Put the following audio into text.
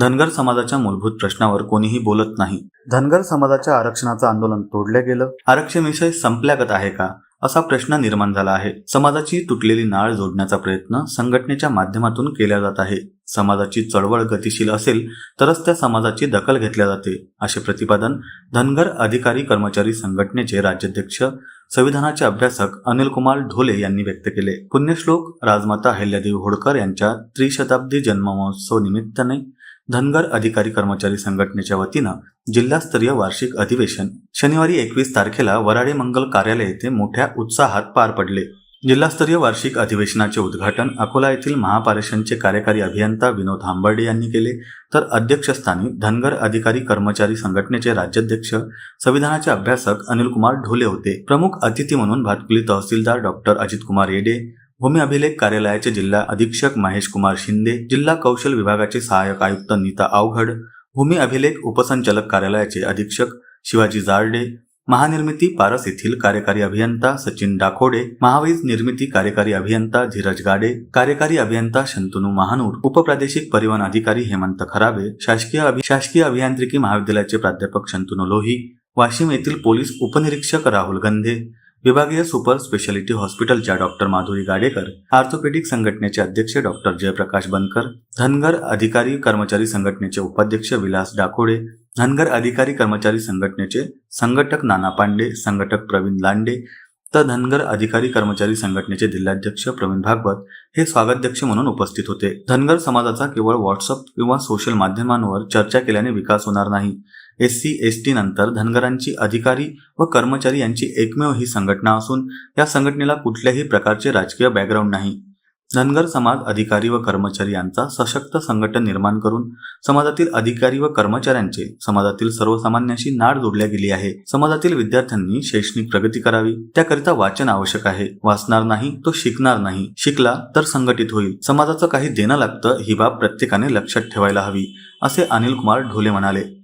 धनगर समाजाच्या मूलभूत प्रश्नावर कोणीही बोलत नाही. धनगर समाजाच्या आरक्षणाचं आंदोलन तोडलं गेलं? आरक्षण विषय संपल्यागत आहे का? असा प्रश्न निर्माण झाला आहे. समाजाची तुटलेली नाळ जोडण्याचा प्रयत्न संघटनेच्या माध्यमातून केला जात आहे. समाजाची चळवळ गतिशील असेल तरच त्या समाजाची दखल घेतल्या जाते असे प्रतिपादन धनगर अधिकारी कर्मचारी संघटनेचे राज्याध्यक्ष संविधानाचे अभ्यासक अनिल कुमार ढोले यांनी व्यक्त केले. पुण्यश्लोक राजमाता अहिल्यादेवी होळकर यांच्या त्रिशताब्दी जन्ममहोत्सव निमित्ताने धनगर अधिकारी कर्मचारी संघटनेच्या वतीनं जिल्हास्तरीय वार्षिक अधिवेशन शनिवारी एकवीस तारखेला वराडे मंगल कार्यालय येथे मोठ्या उत्साहात पार पडले. जिल्हास्तरीय वार्षिक अधिवेशनाचे उद्घाटन अकोला येथील महापारेषणचे कार्यकारी अभियंता विनोद हांबर्डे यांनी केले. तर अध्यक्षस्थानी धनगर अधिकारी कर्मचारी संघटनेचे राज्याध्यक्ष संविधानाचे अभ्यासक अनिलकुमार ढोले होते. प्रमुख अतिथी म्हणून भातकुली तहसीलदार डॉक्टर अजितकुमार येडे भूमी अभिलेख कार्यालयाचे जिल्हा अधीक्षक महेश कुमार शिंदे जिल्हा कौशल विभागाचे सहाय्यक आयुक्त नीता आवघड भूमी अभिलेख उपसंचालक कार्यालयाचे अधीक्षक शिवाजी जारडे महानिर्मिती पारस येथील कार्यकारी अभियंता सचिन डाकोडे महावीज निर्मिती कार्यकारी अभियंता धीरज गाडे कार्यकारी अभियंता शंतनू महानूर उपप्रादेशिक परिवहन अधिकारी हेमंत खराबे शासकीय अभि शासकीय अभियांत्रिकी महाविद्यालयाचे प्राध्यापक शंतनू लोही वाशिम येथील पोलीस उपनिरीक्षक राहुल गंधे विभागीय सुपर स्पेशालिटी हॉस्पिटलच्या डॉक्टर माधुरी गाडेकर आर्थोपेडिक संघटनेचे अध्यक्ष डॉक्टर जयप्रकाश बनकर धनगर अधिकारी कर्मचारी संघटनेचे उपाध्यक्ष विलास डाकोडे धनगर अधिकारी कर्मचारी संघटनेचे संघटक नाना पांडे संघटक प्रवीण लांडे तर धनगर अधिकारी कर्मचारी संघटनेचे जिल्हाध्यक्ष प्रवीण भागवत हे स्वागताध्यक्ष म्हणून उपस्थित होते. धनगर समाजाचा केवळ व्हॉट्सअप किंवा सोशल माध्यमांवर चर्चा केल्याने विकास होणार नाही. एस सी एस टी नंतर धनगरांची अधिकारी व कर्मचारी यांची एकमेव ही संघटना असून या संघटनेला कुठल्याही प्रकारचे राजकीय बॅकग्राऊंड नाही. धनगर समाज अधिकारी व कर्मचारी यांचा सशक्त संघटन निर्माण करून समाजातील अधिकारी व कर्मचाऱ्यांचे समाजातील सर्वसामान्यांशी नाड जोडल्या गेली आहे. समाजातील विद्यार्थ्यांनी शैक्षणिक प्रगती करावी. त्याकरिता वाचन आवश्यक आहे. वाचणार नाही तो शिकणार नाही. शिकला तर संघटित होईल. समाजाचं काही देणं लागतं ही बाब प्रत्येकाने लक्षात ठेवायला हवी असे अनिल कुमार ढोले म्हणाले.